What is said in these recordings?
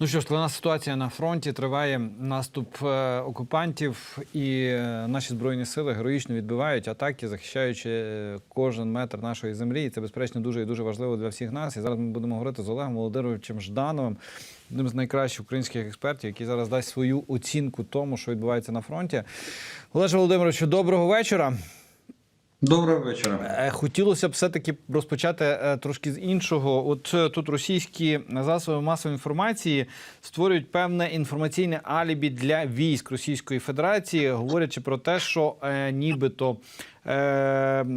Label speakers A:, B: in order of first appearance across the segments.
A: Ну що ж, складна ситуація на фронті триває наступ е, окупантів, і е, наші збройні сили героїчно відбивають атаки, захищаючи е, кожен метр нашої землі. І це безперечно дуже і дуже важливо для всіх нас. І зараз ми будемо говорити з Олегом Володимировичем Ждановим, одним з найкращих українських експертів, який зараз дасть свою оцінку тому, що відбувається на фронті. Олеже Володимировичу, доброго вечора.
B: Доброго вечора.
A: Е, Хотілося б все-таки розпочати е, трошки з іншого. От е, тут російські засоби масової інформації створюють певне інформаційне алібі для військ Російської Федерації, говорячи про те, що е, нібито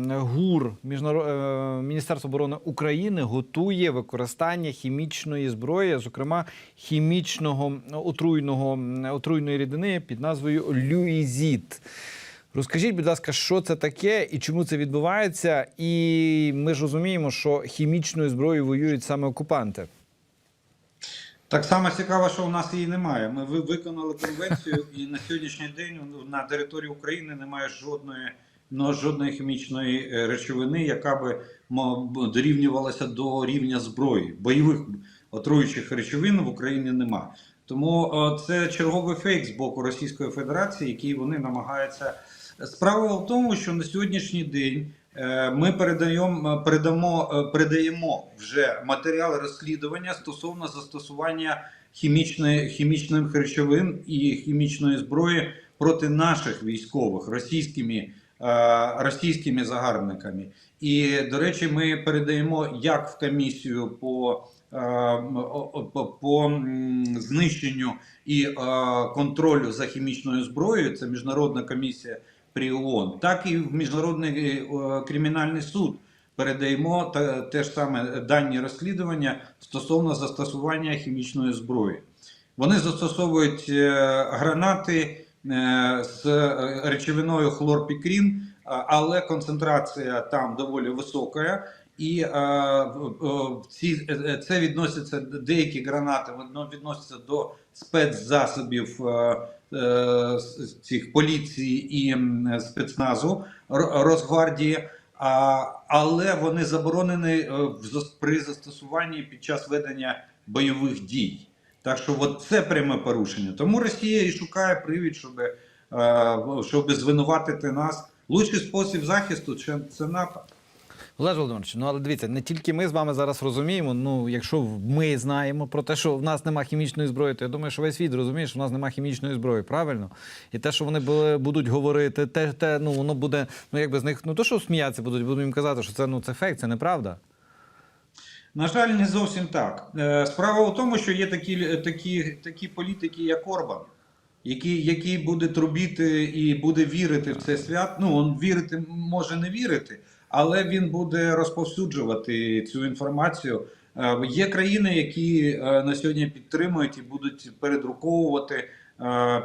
A: ГУР Міжнаро... е, Міністерство оборони України готує використання хімічної зброї, зокрема хімічного отруйного отруйної рідини під назвою Люїзіт. Розкажіть, будь ласка, що це таке і чому це відбувається? І ми ж розуміємо, що хімічною зброєю воюють саме окупанти.
B: Так само цікаво, що у нас її немає. Ми виконали конвенцію, і на сьогоднішній день на території України немає жодної ну, жодної хімічної е, речовини, яка би дорівнювалася до рівня зброї. Бойових отруючих речовин в Україні нема. Тому е, це черговий фейк з боку Російської Федерації, який вони намагаються. Справа в тому, що на сьогоднішній день е, ми передаємо, передамо, е, передаємо вже матеріали розслідування стосовно застосування хімічної, хімічних речовин і хімічної зброї проти наших військових російськими, е, російськими загарбниками. І, до речі, ми передаємо як в комісію по, е, по, по знищенню і е, контролю за хімічною зброєю, це міжнародна комісія при ООН, так і в міжнародний е, кримінальний суд передаємо те ж саме дані розслідування стосовно застосування хімічної зброї. Вони застосовують е, гранати е, з речовиною хлорпікрін, але концентрація там доволі висока. І ці, це відноситься деякі гранати воно відносяться до спецзасобів цих поліції і спецназу Росгвардії, але вони заборонені е, при застосуванні під час ведення бойових дій. Так що от це пряме порушення. Тому Росія і шукає привід, щоб, е, щоб звинуватити нас. Лучший спосіб захисту це, напад.
A: Олеж Володимирович, ну але дивіться, не тільки ми з вами зараз розуміємо. Ну, якщо ми знаємо про те, що в нас немає хімічної зброї, то я думаю, що весь світ розуміє, що в нас немає хімічної зброї, правильно? І те, що вони були, будуть говорити, те, те, ну воно буде, ну якби з них, ну то, що сміятися будуть, будуть їм казати, що це ну це фейк, це неправда.
B: На жаль, не зовсім так. Е, Справа в тому, що є такі, такі, такі політики, як Орбан, який, який буде трубіти і буде вірити в цей свят. Ну, він вірити може не вірити, але він буде розповсюджувати цю інформацію. Е, Є країни, які е, на сьогодні підтримують і будуть передруковувати, е,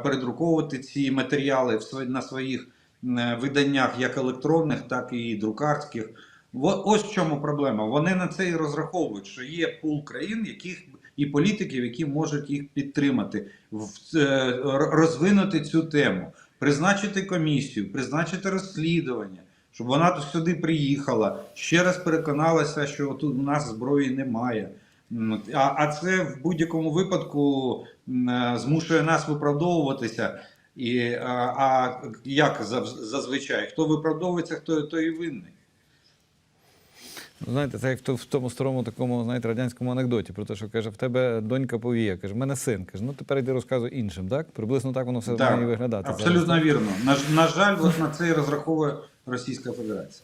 B: передруковувати ці матеріали на своїх виданнях, як електронних, так і друкарських. Ось в чому проблема. Вони на це і розраховують, що є пул країн, яких і політиків, які можуть їх підтримати, розвинути цю тему, призначити комісію, призначити розслідування, щоб вона тут сюди приїхала, ще раз переконалася, що тут у нас зброї немає. А, а це в будь-якому випадку е, змушує нас виправдовуватися. І, а, а як зазвичай? Хто виправдовується, хто той і винний.
A: Ну, Знаєте, це як в то- в тому старому такому, знаєте, радянському анекдоті про те, що каже, в тебе донька повія. Каже, в мене син. Каже, ну тепер йди розказуй іншим, так? Приблизно так воно все
B: Так,
A: має виглядати.
B: Абсолютно
A: зараз.
B: вірно. На, на жаль, от на це і розраховує Російська Федерація.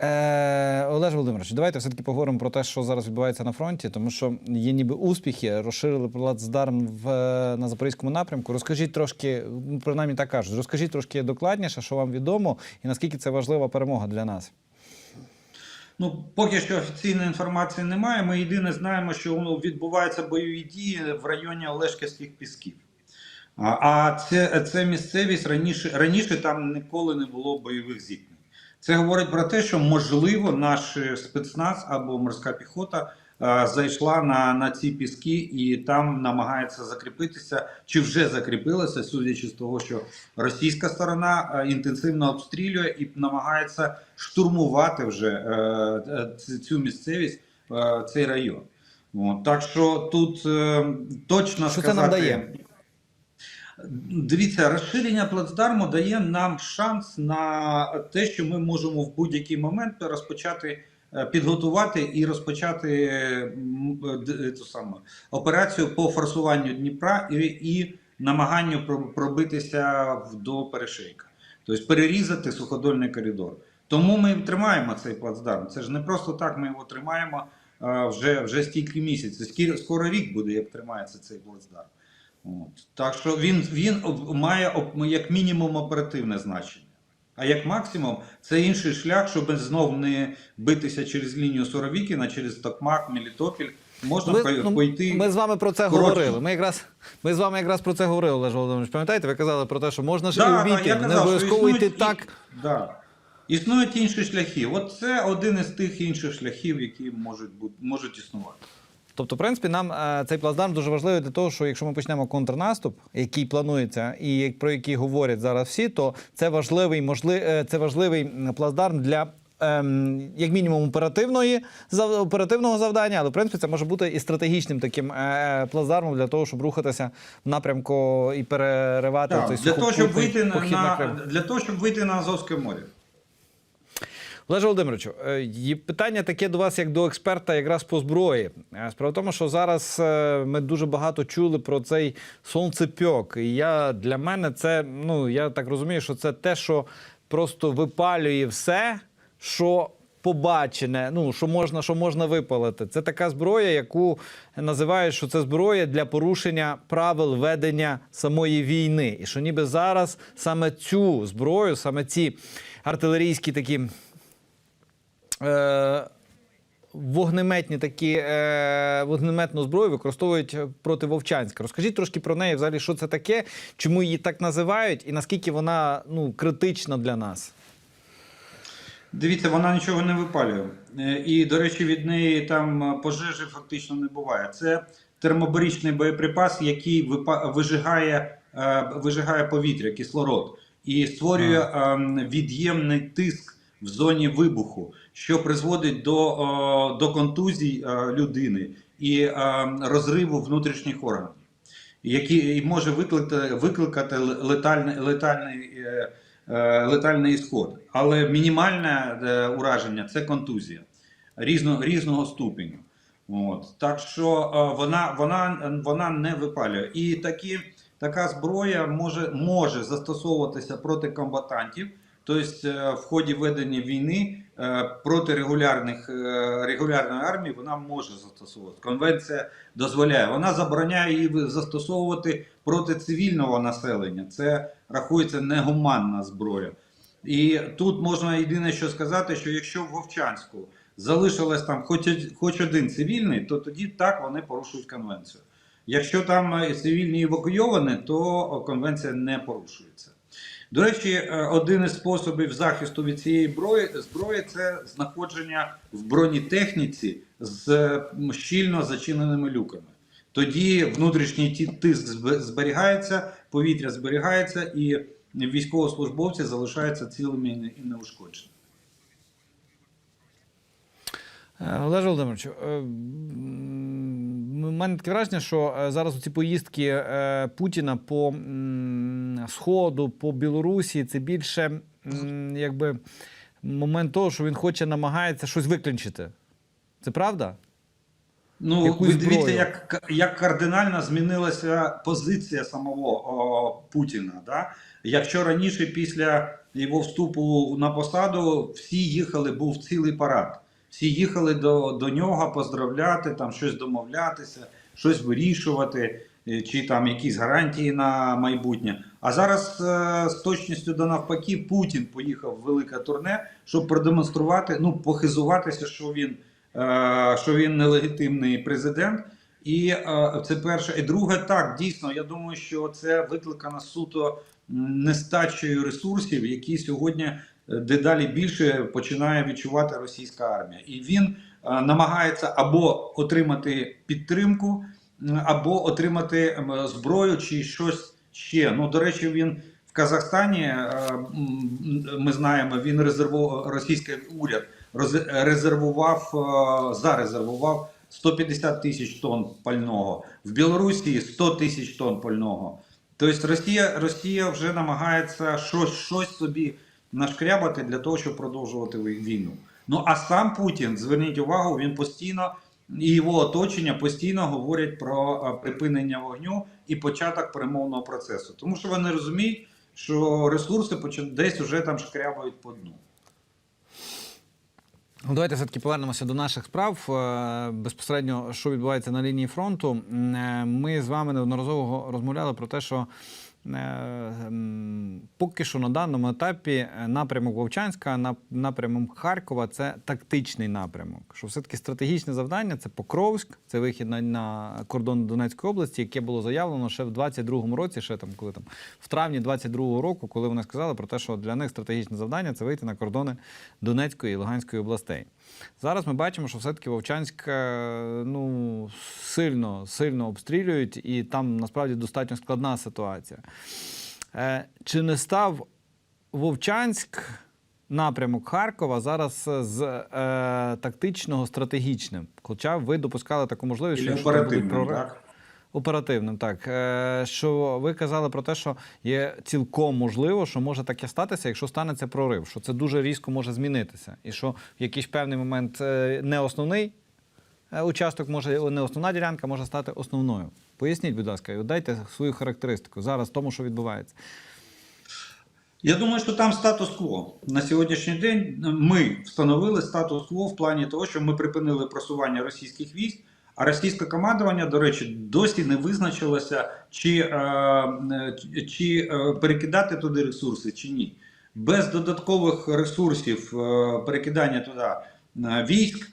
A: Е, Олеж Володимирович, давайте все-таки поговоримо про те, що зараз відбувається на фронті, тому що є ніби успіхи, розширили плацдарм в, на Запорізькому напрямку. Розкажіть трошки, ну, принаймні так кажуть, розкажіть трошки докладніше, що вам відомо, і наскільки це важлива перемога для нас.
B: Ну, поки що офіційної інформації немає. Ми єдине знаємо, що ну, відбуваються бойові дії в районі Олешківських пісків. А, це, це місцевість раніше, раніше там ніколи не було бойових зіткнень. Це говорить про те, що можливо наш спецназ або морська піхота зайшла на, на ці піски і там намагається закріпитися, чи вже закріпилася, судячи з того, що російська сторона е, інтенсивно обстрілює і намагається штурмувати вже е, е, цю місцевість, е, цей район. От, так що тут е, точно
A: Що це
B: сказати...
A: нам дає?
B: Дивіться, розширення плацдарму дає нам шанс на те, що ми можемо в будь-який момент розпочати е, підготувати і розпочати е, е, е, ту саму операцію по форсуванню Дніпра і, і намаганню про- пробитися до перешийка, тобто перерізати суходольний коридор. Тому ми тримаємо цей плацдарм. Це ж не просто так. Ми його тримаємо е, вже, вже стільки місяців. Скоро, рік буде, як тримається цей плацдарм. От. Так що він, він має як мінімум оперативне значення. А як максимум, це інший шлях, щоб знов не битися через лінію Соровікіна, через Токмак, Мелітопіль. Можна пой-
A: ну,
B: пойти.
A: Ми з вами про це
B: коротше.
A: говорили. Ми якраз ми з вами якраз про це говорили, Олеж Володимирович. Пам'ятаєте, ви казали про те, що можна ж
B: Да,
A: і обійти, не обов'язково йти
B: і-
A: так.
B: Да. Існують інші шляхи. От це один із тих інших шляхів, які можуть бути можуть існувати.
A: Тобто, в принципі, нам е, цей плацдарм дуже важливий для того, що якщо ми почнемо контрнаступ, який планується, і про який говорять зараз всі, то це важливий, можли, е, це важливий плацдарм для. ем, Як мінімум оперативної оперативного завдання, але в принципі це може бути і стратегічним таким е, плацдармом для того, щоб рухатися в напрямку і переривати
B: Так,
A: цей
B: для того, щоб вийти на,
A: на
B: на для того, щоб вийти на Азовське море.
A: Олеже Володимировичу, е, питання таке до вас, як до експерта, якраз по зброї. Е, Справа в тому, що зараз е, ми дуже багато чули про цей сонцепьок. І я для мене це, ну я так розумію, що це те, що просто випалює все, що. Побачене, ну що можна, що можна випалити. Це така зброя, яку називають, що це зброя для порушення правил ведення самої війни. І що ніби зараз саме цю зброю, саме ці артилерійські такі вогнеметні такі е, вогнеметну зброю використовують проти Вовчанська. Розкажіть трошки про неї, взагалі, що це таке, чому її так називають, і наскільки вона ну, критична для нас.
B: Дивіться, вона нічого не випалює. Е, І, до речі, від неї там е, пожежі фактично не буває. Це термобарічний боєприпас, який вижигає, е, вижигає повітря, кислород, і створює ем, від'ємний тиск в зоні вибуху, що призводить до, е, до контузій е, людини і ем, розриву внутрішніх органів, який може викликати, викликати летальний, летальний е, е, летальний ісход. Але мінімальне е, ураження це контузія різно, різного ступеню. От. Так що е, вона, вона, вона не випалює. І такі, така зброя може, може застосовуватися проти комбатантів, тобто е, в ході ведення війни е, проти регулярних, е, регулярної армії вона може застосовувати. Конвенція дозволяє. Вона забороняє її застосовувати проти цивільного населення. Це рахується негуманна зброя. І тут можна єдине, що сказати, що якщо в Вовчанську залишилось там хоч, хоч один цивільний, то тоді так вони порушують конвенцію. Якщо там е, цивільні евакуйовані, то конвенція не порушується. До речі, е, один із способів захисту від цієї зброї, зброї це знаходження в бронетехніці з щільно зачиненими люками. Тоді внутрішній тиск зберігається, повітря зберігається, і військовослужбовці залишаються цілими і не- неушкодженими.
A: Е, Олеже Володимировичу, у мене таке враження, що е, зараз ці поїздки е, Путіна по Сходу, по Білорусі, це більше якби момент того, що він хоче намагається щось виключити. Це правда?
B: Ну,
A: Яку
B: ви дивіться,
A: зброю?
B: як, як кардинально змінилася позиція самого о, Путіна. Да? Якщо раніше, після його вступу на посаду, всі їхали, був цілий парад. Всі їхали до, до нього поздравляти, там щось домовлятися, щось вирішувати, е, чи там якісь гарантії на майбутнє. А зараз е, з точністю до навпаки, Путін поїхав в велике турне, щоб продемонструвати, ну, похизуватися, що він е, що він нелегітимний президент. І це перше. І друге, так, дійсно, я думаю, що це викликано суто нестачею ресурсів, які сьогодні дедалі більше починає відчувати російська армія. І він е, намагається або отримати підтримку, або отримати зброю чи щось ще. Ну, до речі, він в Казахстані, е, ми знаємо, він резервував російський уряд резервував, е, зарезервував 150 тисяч тонн пального, в Білорусі 100 тисяч тонн пального. Тобто Росія, Росія вже намагається щось, щось собі нашкрябати для того, щоб продовжувати війну. Ну а сам Путін, зверніть увагу, він постійно і його оточення постійно говорять про е, припинення вогню і початок перемовного процесу. Тому що вони розуміють, що ресурси десь вже там шкрябають по дну.
A: Ну, Давайте все-таки повернемося до наших справ. Е, Безпосередньо, що відбувається на лінії фронту. Е, Ми з вами неодноразово розмовляли про те, що поки що на даному етапі е, напрямок Вовчанська, на- напрямок Харкова це тактичний напрямок. Що все-таки стратегічне завдання це Покровськ, це вихід на кордон Донецької області, яке було заявлено ще в 22-му році, ще там, коли там в травні 22-го року, коли вони сказали про те, що для них стратегічне завдання це вийти на кордони Донецької і Луганської областей. Зараз ми бачимо, що все-таки Вовчанськ е, ну, сильно, сильно обстрілюють, і там насправді достатньо складна ситуація. Е, Чи не став Вовчанськ напрямок Харкова зараз е, з е, тактичного стратегічним? Хоча ви допускали таку можливість, що будуть прорив-
B: так?
A: Оперативним, так. Е, Що ви казали про те, що є цілком можливо, що може таке статися, якщо станеться прорив, що це дуже різко може змінитися. І що в якийсь певний момент е, не основний е, участок, може не основна ділянка може стати основною. Поясніть, будь ласка, і дайте свою характеристику зараз тому, що відбувається.
B: Я думаю, що там статус-кво. На сьогоднішній день ми встановили статус-кво в плані того, що ми припинили просування російських військ, а російське командування, до речі, досі не визначилося, чи, е, е, чи е, перекидати туди ресурси, чи ні. Без додаткових ресурсів перекидання туди військ,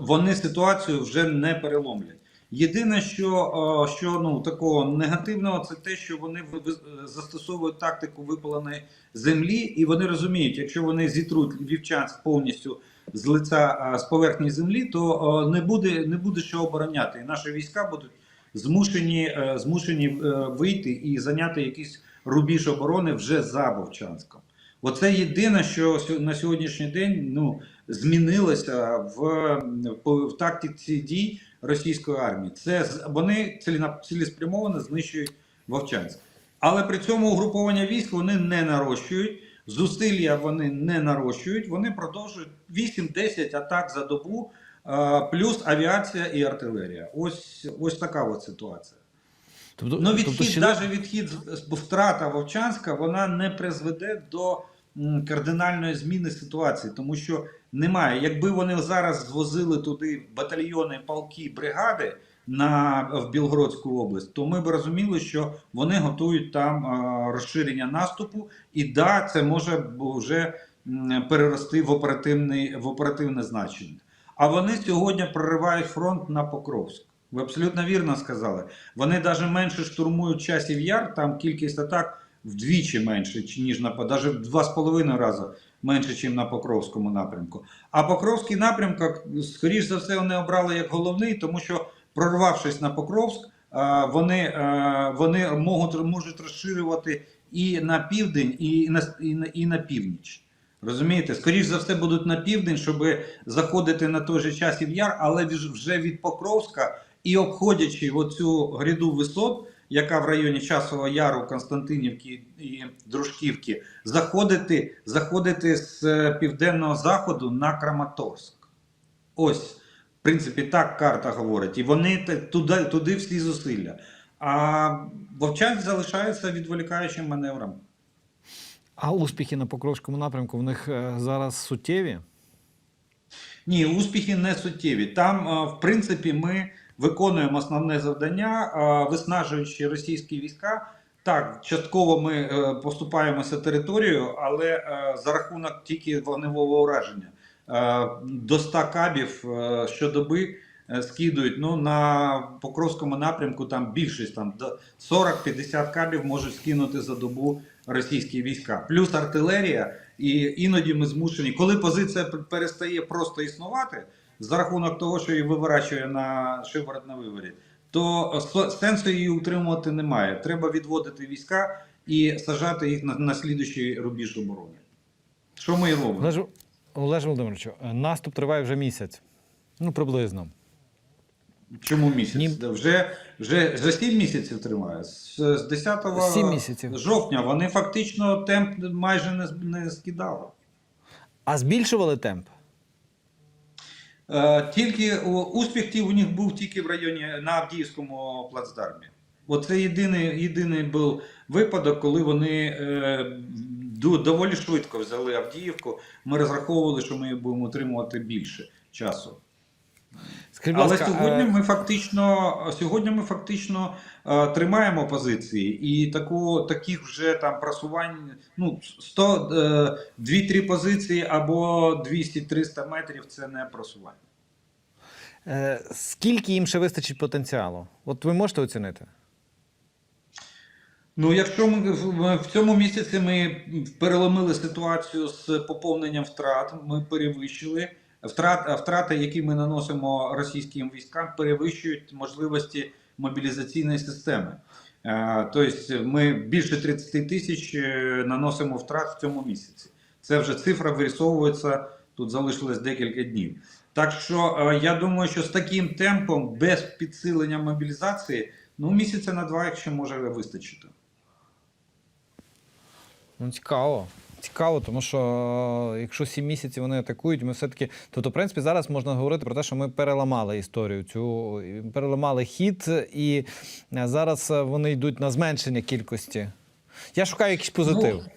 B: вони ситуацію вже не переломлять. Єдине, що, що ну, такого негативного, це те, що вони застосовують тактику випаленої землі, і вони розуміють, якщо вони зітруть Вівчанськ повністю з лиця з поверхні землі, то не буде, не буде що обороняти. І наші війська будуть змушені, е, змушені е, вийти і зайняти якийсь рубіж оборони вже за Вовчанськом. Оце єдине, що на сьогоднішній день ну, змінилося в, в, тактиці дій російської армії. Це вони цілеспрямовано знищують Вовчанськ. Але при цьому угруповання військ вони не нарощують, зусилля вони не нарощують, вони продовжують 8-10 атак за добу, е, плюс авіація і артилерія. Ось, ось така от ситуація.
A: Тобто,
B: Ну, відхід,
A: тобто ще-
B: навіть відхід втрата Вовчанська, вона не призведе до кардинальної зміни ситуації, тому що немає. Якби вони зараз звозили туди батальйони, полки, бригади на в Білгородську область, то ми б розуміли, що вони готують там розширення наступу, і да, це може вже перерости в оперативний в оперативне значення. А вони сьогодні проривають фронт на Покровськ. Ви абсолютно вірно сказали. Вони навіть менше штурмують часів яр, там кількість атак вдвічі менше, ніж на навіть в два з половиною рази менше, ніж на Покровському напрямку. А Покровський напрямок, скоріш за все, вони обрали як головний, тому що прорвавшись на Покровськ, вони, е, вони можуть, можуть розширювати і на південь, і на, і на, і на північ. Розумієте, скоріш за все будуть на південь, щоб заходити на той же часів яр, але вже від Покровська і обходячи оцю гряду висот, яка в районі Часового Яру, Константинівки і Дружківки, заходити, заходити з е, південного заходу на Краматорськ. Ось, в принципі, так карта говорить. І вони туди, туди всі зусилля. А Вовчанськ залишається відволікаючим маневром.
A: А успіхи на Покровському напрямку в них е, зараз суттєві?
B: Ні, успіхи не суттєві. Там, е, в принципі, ми виконуємо основне завдання, е, виснажуючи російські війська. Так, частково ми поступаємося територією, але за рахунок тільки вогневого ураження. Е, До 100 кабів е, щодоби е, скидують. Ну, на Покровському напрямку там більшість, там до 40-50 кабів можуть скинути за добу російські війська. Плюс артилерія, і іноді ми змушені, коли позиція перестає просто існувати за рахунок того, що її виворачує на шиворот на виворі, то сенсу її утримувати немає. Треба відводити війська і сажати їх на, на слідуючий рубіж оборони. Що ми і робимо?
A: Олеж, Олеж Володимирович, е, наступ триває вже місяць. Ну, приблизно.
B: Чому місяць?
A: Ні.
B: Вже, вже, вже 7 місяців тримає. З, з 10
A: Сім місяців.
B: жовтня вони фактично темп майже не, не скидали.
A: А збільшували темп?
B: Е, Тільки успіх у них був тільки в районі на Авдіївському плацдармі. Оце єдиний, єдиний був випадок, коли вони е, доволі швидко взяли Авдіївку. Ми розраховували, що ми будемо отримувати більше часу.
A: Скажіть,
B: Але
A: ласка,
B: сьогодні
A: е,
B: ми фактично сьогодні ми фактично е, тримаємо позиції, і таку таких вже там просувань, ну 100, е, 2-3 позиції або 200-300 метрів це не просування.
A: е, скільки їм ще вистачить потенціалу? От ви можете оцінити?
B: Ну, якщо ми в- цьому місяці ми переломили ситуацію з поповненням втрат, ми перевищили втрат, втрати, які ми наносимо російським військам, перевищують можливості мобілізаційної системи. Е, Тобто ми більше 30 тисяч е, наносимо втрат в цьому місяці. Це вже цифра вирисовується, тут залишилось декілька днів. Так що е, я думаю, що з таким темпом, без підсилення мобілізації, ну місяця на два, якщо може вистачити.
A: Ну, цікаво. Цікаво, тому що е, якщо сім місяців вони атакують, ми все-таки. Тобто, в принципі, зараз можна говорити про те, що ми переламали історію цю, переламали хід, і е, зараз е, вони йдуть на зменшення кількості. Я шукаю якийсь позитив.
B: Е,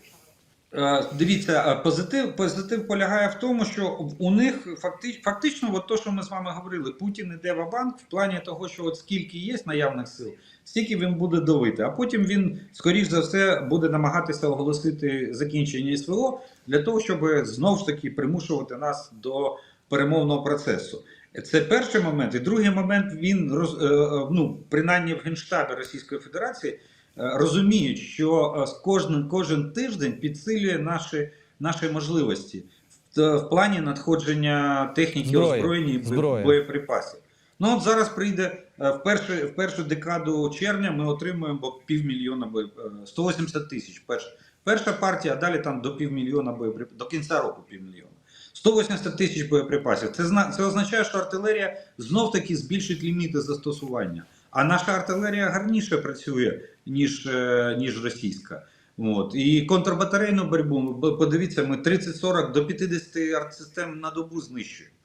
B: Дивіться, е, позитив, позитив полягає в тому, що у них факти, фактично, от то, що ми з вами говорили, Путін іде в банк в плані того, що от скільки є наявних сил, стільки він буде давити. А потім він, скоріш за все, буде намагатися оголосити закінчення СВО для того, щоб знову ж таки примушувати нас до перемовного процесу. Це перший момент. І другий момент він роз, е, е, ну, принаймні в Генштабі Російської Федерації е, розуміють, що е, кожен, кожен тиждень підсилює наші, наші можливості в, в плані надходження техніки
A: Зброї.
B: озброєння і
A: Зброї.
B: боєприпасів. Ну от зараз прийде е, в першу, в першу декаду червня. Ми отримуємо півмільйона е, 180 тисяч. Перша, перша партія, а далі там до півмільйона боєприпасів, до кінця року півмільйона. 180 тисяч боєприпасів. Це, це означає, що артилерія знов таки збільшить ліміти застосування. А наша артилерія гарніше працює, ніж, е, ніж російська. От. І контрбатарейну боротьбу, подивіться, ми 30-40 до 50 артсистем на добу знищуємо.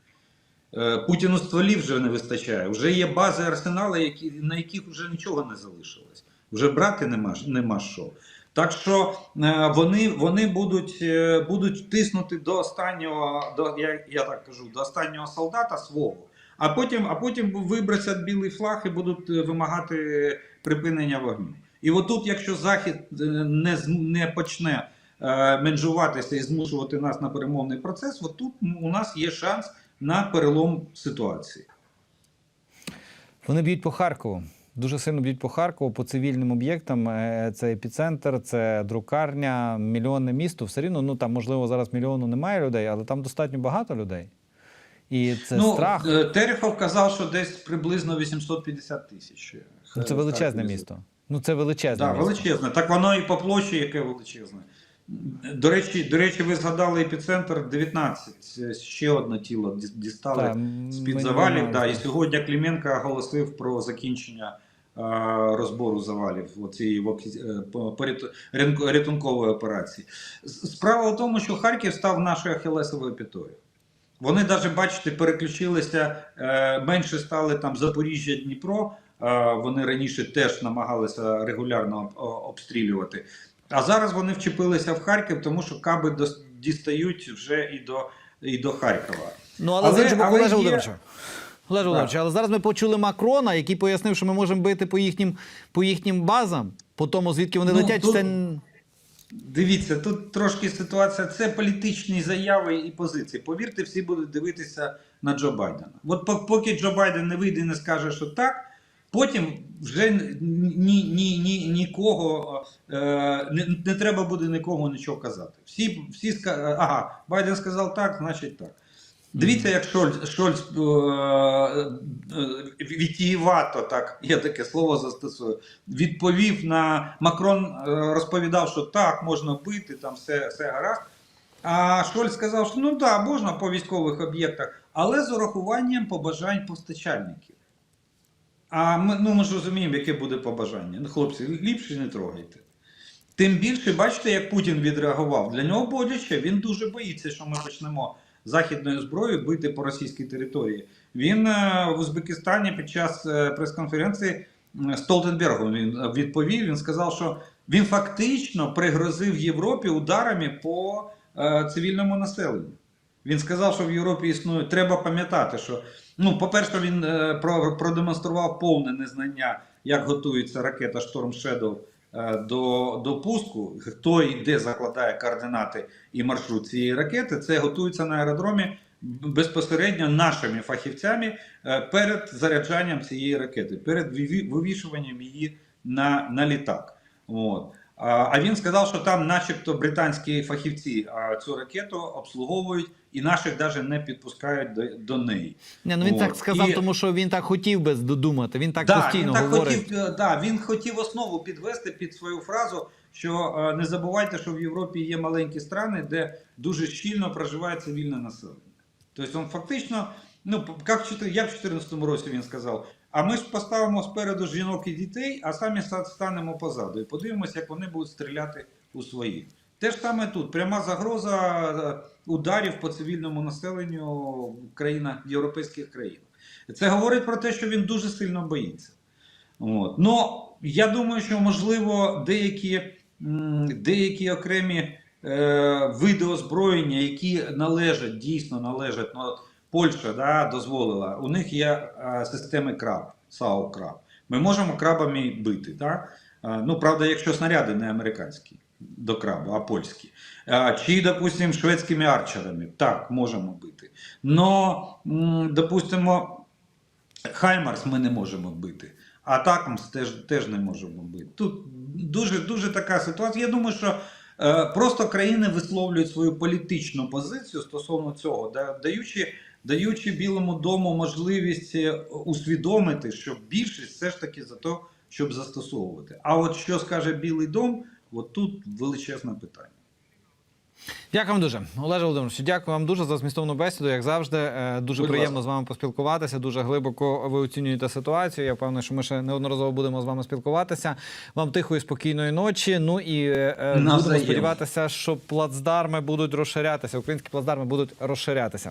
B: Е, Путіну стволів вже не вистачає. Вже є бази арсенали, які, на яких вже нічого не залишилось. Вже брати нема, нема що. Так що е, вони, вони будуть, будуть тиснути до останнього, до, я, я так кажу, до останнього солдата свого, а потім, а потім вибросять білий флаг і будуть е, вимагати припинення вогню. І отут, якщо Захід е, не, не почне е, менжуватися і змушувати нас на перемовний процес, отут у нас є шанс на перелом ситуації.
A: Вони б'ють по Харкову. Дуже сильно б'ють по Харкову, по цивільним об'єктам. Е, Це епіцентр, це друкарня, мільйонне місто. Все рівно, ну там, можливо, зараз мільйону немає людей, але там достатньо багато людей. І це
B: ну,
A: страх.
B: е, Терехов казав, що десь приблизно 850 тисяч.
A: Ну, це величезне місто. Ну це величезне
B: Так,
A: місто.
B: величезне. Так воно і по площі, яке величезне. До речі, до речі, ви згадали епіцентр 19. Ще одне тіло діс- дістали
A: Так,
B: з-під завалів. Да, і сьогодні Клименко оголосив про закінчення е, розбору завалів оцієї е, по- рятункової операції. Справа в тому, що Харків став нашою ахілесовою п'ятою. Вони навіть, бачите, переключилися, е, менше стали там Запоріжжя, Дніпро. Е, вони раніше теж намагалися регулярно обстрілювати. А зараз вони вчепилися в Харків, тому що каби дістають вже і до, і до Харкова.
A: Ну, але,
B: Але-
A: з іншого
B: але
A: Олеже
B: є-
A: Володимировичу. Олеже Володимировичу, але зараз ми почули Макрона, який пояснив, що ми можемо бити по їхнім, по їхнім базам, по тому, звідки вони
B: Ну,
A: летять.
B: тут-
A: Це...
B: Дивіться, тут трошки ситуація. Це політичні заяви і позиції. Повірте, всі будуть дивитися на Джо Байдена. От поки Джо Байден не вийде і не скаже, що так, потім вже ні, ні, ні, нікого е, не, не треба буде нікого нічого казати. Всі, всі ага, Байден сказав так, значить так. Дивіться, як Шольц, Шольц е, е, вітієвато, так, я таке слово застосую, відповів на Макрон е, розповідав, що так, можна бити, там все, все гаразд. А Шольц сказав, що ну так, можна по військових об'єктах, але з урахуванням побажань постачальників. А ми, ну, ми ж розуміємо, яке буде побажання. Ну, хлопці, ліпше не трогайте. Тим більше, бачите, як Путін відреагував. Для нього боляче, він дуже боїться, що ми почнемо західною зброєю бити по російській території. Він е, в Узбекистані під час е, прес-конференції м, Столтенбергу він е, відповів. Він сказав, що він фактично пригрозив Європі ударами по е, цивільному населенню. Він сказав, що в Європі існує. Треба пам'ятати, що ну, по-перше, він е, про, продемонстрував повне незнання, як готується ракета Shadow е, до, до пуску. Хто і де закладає координати і маршрут цієї ракети, це готується на аеродромі безпосередньо нашими фахівцями е, перед заряджанням цієї ракети, перед виві- вивішуванням її на, на літак. От. А він сказав, що там, начебто, британські фахівці цю ракету обслуговують і наших навіть не підпускають до, до неї.
A: Ні, ну він
B: От.
A: так сказав,
B: І-
A: тому що він так хотів би додумати. Він так
B: Да,
A: постійно
B: він так
A: говорить.
B: хотів, е, да, він хотів основу підвести під свою фразу, що е, не забувайте, що в Європі є маленькі страни, де дуже щільно проживає цивільне населення. Тобто він фактично, ну, як в 2014 році він сказав, а ми ж поставимо спереду жінок і дітей, а самі станемо позаду. І подивимося, як вони будуть стріляти у своїх. Те ж саме тут. Пряма загроза е, ударів по цивільному населенню в європейських країнах. Це говорить про те, що він дуже сильно боїться. От. Ну, я думаю, що можливо деякі, деякі окремі е, види озброєння, які належать, дійсно належать, ну, Польща да, дозволила, у них є е, системи краб, САУ краб. Ми можемо крабами бити. Да? Е, ну, правда, якщо снаряди не американські до краба, а польські. Е, чи, допустимо, шведськими арчерами. Так, можемо бити. Но, допустимо, Хаймарс ми не можемо бити. А Атакамс теж, теж не можемо бити. Тут дуже, дуже така ситуація. Я думаю, що е, просто країни висловлюють свою політичну позицію стосовно цього, да, даючи, даючи Білому дому можливість е, усвідомити, що більшість все ж таки за те, щоб застосовувати. А от що скаже Білий дом, от тут величезне питання.
A: Дякую вам дуже, Олеже Володимировичу. Дякую вам дуже за змістовну бесіду. Як завжди, Е, дуже
B: Будь
A: приємно
B: ласка.
A: з вами поспілкуватися. Дуже глибоко ви оцінюєте ситуацію. Я впевнений, що ми ще неодноразово будемо з вами спілкуватися. Вам тихої, спокійної ночі. Ну і е, е, будемо
B: Навзаєм.
A: сподіватися, що плацдарми будуть розширятися. Українські плацдарми будуть розширятися.